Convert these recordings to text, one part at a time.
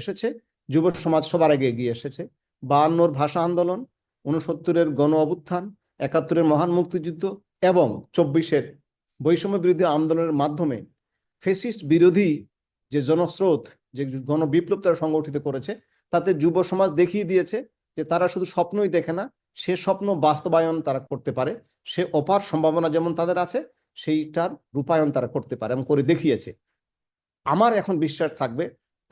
এসেছে, যুব সমাজ সবার আগে এগিয়ে এসেছে। বায়ান্নর ভাষা আন্দোলন উনসত্তরের গণ অভ্যুত্থান, একাত্তরের মহান মুক্তিযুদ্ধ এবং চব্বিশের বৈষম্য বিরোধী আন্দোলনের মাধ্যমে ফেসিস্ট বিরোধী যে জনস্রোত, যে গণবিপ্লব তারা সংগঠিত করেছে, তাতে যুব সমাজ দেখিয়ে দিয়েছে যে তারা শুধু স্বপ্নই দেখে না, সে স্বপ্ন বাস্তবায়ন তারা করতে পারে, সে অপার সম্ভাবনা যেমন তাদের আছে, সেইটার রূপায়ণ তারা করতে পারে এবং করে দেখিয়েছে। আমার এখন বিশ্বাস থাকবে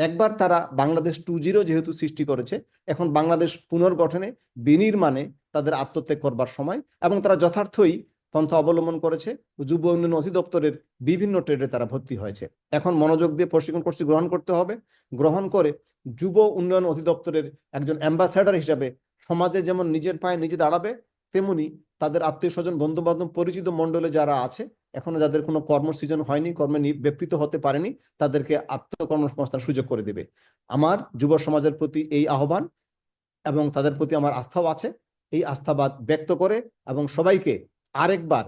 একবার তারা বাংলাদেশ টু জিরো যেহেতু সৃষ্টি করেছে, এখন বাংলাদেশ পুনর্গঠনে বিনির্মাণে তাদের আত্মত্যাগ করবার সময় এবং তারা যথার্থই পন্থা অবলম্বন করেছে, যুব উন্নয়ন অধিদপ্তরের বিভিন্ন ট্রেডে তারা ভর্তি হয়েছে। এখন মনোযোগ দিয়ে প্রশিক্ষণ কোর্সটি গ্রহণ করতে হবে। গ্রহণ করে যুব উন্নয়ন অধিদপ্তরের একজন অ্যাম্বাসেডার হিসাবে সমাজে যেমন নিজের পায়ে নিজে দাঁড়াবে, তেমনি তাদের আত্মীয় স্বজন বন্ধু বান্ধব পরিচিত মণ্ডলে যারা আছে এখনও যাদের কোনো কর্মসৃজন হয়নি, কর্মে ব্যাপৃত হতে পারেনি, তাদেরকে আত্মকর্মসংস্থান সুযোগ করে দেবে। আমার যুব সমাজের প্রতি এই আহ্বান এবং তাদের প্রতি আমার আস্থাও আছে। এই আস্থাবাদ ব্যক্ত করে এবং সবাইকে আরেকবার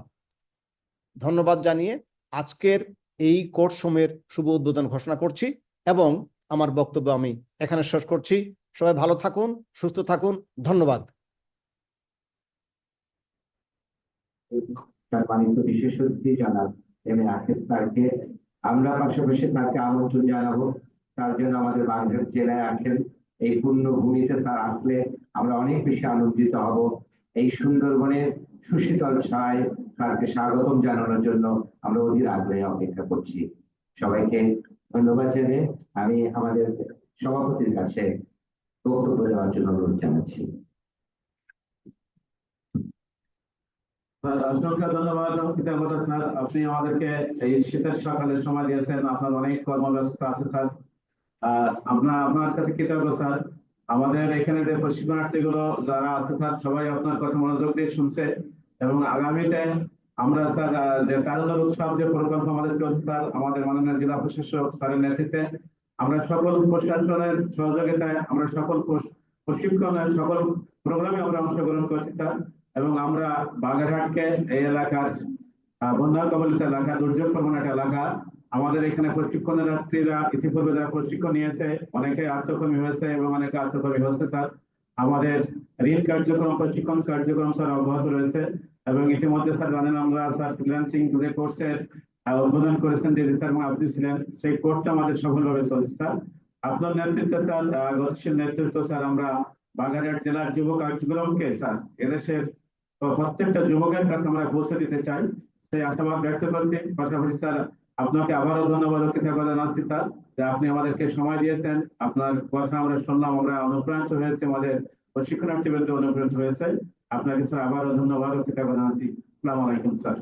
ধন্যবাদ জানিয়ে আজকের এই কোর্স সময়ের শুভ উদ্বোধন ঘোষণা করছি এবং আমার বক্তব্য আমি এখানে শেষ করছি। সবাই ভালো থাকুন, সুস্থ থাকুন, ধন্যবাদ। সম্মানিত বিশেষ অতিথি জানাব। এম এ আকিস স্যারকে আমরা পাশাপাশি তাকে আমন্ত্রণ জানাব। তার জন্য আমাদের বাগেরহাট জেলায় আসেন। এই ভূমিতে তার আসলে আমরা অনেক বেশি আনন্দিত হব। এই সুন্দরবনের সুশীতল ছায় স্যারকে স্বাগতম জানানোর জন্য আমরা অধীর আগ্রহে অপেক্ষা করছি। সবাইকে ধন্যবাদ জানিয়ে আমি আমাদের সভাপতির কাছে বক্তব্য দেওয়ার জন্য অনুরোধ জানাচ্ছি। অসংখ্য ধন্যবাদ কৃতজ্ঞতা স্যার। আপনি আমাদেরকে এই শীতের সকালে সময় দিয়েছেন। আপনার অনেক আছে, স্যার। আপনার আপনার কাছে কৃতজ্ঞ, স্যার। আমাদের এখানে যে যারা আছে, স্যার, সবাই আপনার কথা মনোযোগ দিয়ে শুনছে। এবং আগামীতে আমরা, স্যার যে তারুণ্য উৎসব, যে প্রকল্প আমাদের চলছে, স্যার, আমাদের মাননীয় জেলা প্রশাসক স্যারের নেতৃত্বে আমরা সকল প্রশাসনের সহযোগিতায়, আমরা সকল প্রশ- প্রশিক্ষণের সকল প্রোগ্রামে আমরা অংশগ্রহণ করছি, স্যার। এবং আমরা বাগেরহাটকে এই এলাকার বন্যা কবলিত এলাকা দুর্যোগ প্রবণ একটা এলাকা, আমাদের এখানে প্রশিক্ষণার্থীরা ইতিপূর্বে যারা প্রশিক্ষণ নিয়েছে, অনেকে আত্মকর্মী হয়েছে এবং অনেকে আত্মকর্মী হয়েছে স্যার। আমাদের ঋণ কার্যক্রম, প্রশিক্ষণ কার্যক্রম স্যার অব্যাহত রয়েছে এবং ইতিমধ্যে স্যার জানেন আমরা, স্যার ফ্রিল্যান্সিং যে কোর্সের উদ্বোধন করেছেন যে স্যার আপনি ছিলেন, সেই কোর্সটা আমাদের সফলভাবে চলছে স্যার। আপনার নেতৃত্বে স্যার গতিশীল নেতৃত্ব স্যার আমরা বাগারহাট জেলার যুব কার্যক্রমকে স্যার, এদেশের প্রত্যেকটা যুবকের কাছে আমরা পৌঁছে দিতে চাই। সেই আশাবাদ ব্যক্ত করতে পাশাপাশি স্যার, আপনাকে আবারও ধন্যবাদ কৃতজ্ঞতা জানাচ্ছি স্যার, যে আপনি আমাদেরকে সময় দিয়েছেন। আপনার কথা আমরা শুনলাম, আমরা অনুপ্রাণিত হয়েছে, আমাদের প্রশিক্ষণার্থী বৃন্দ অনুপ্রাণিত হয়েছে। আপনাকে স্যার আবারও ধন্যবাদ কৃতজ্ঞতা জানাচ্ছি। আসসালামু আলাইকুম স্যার।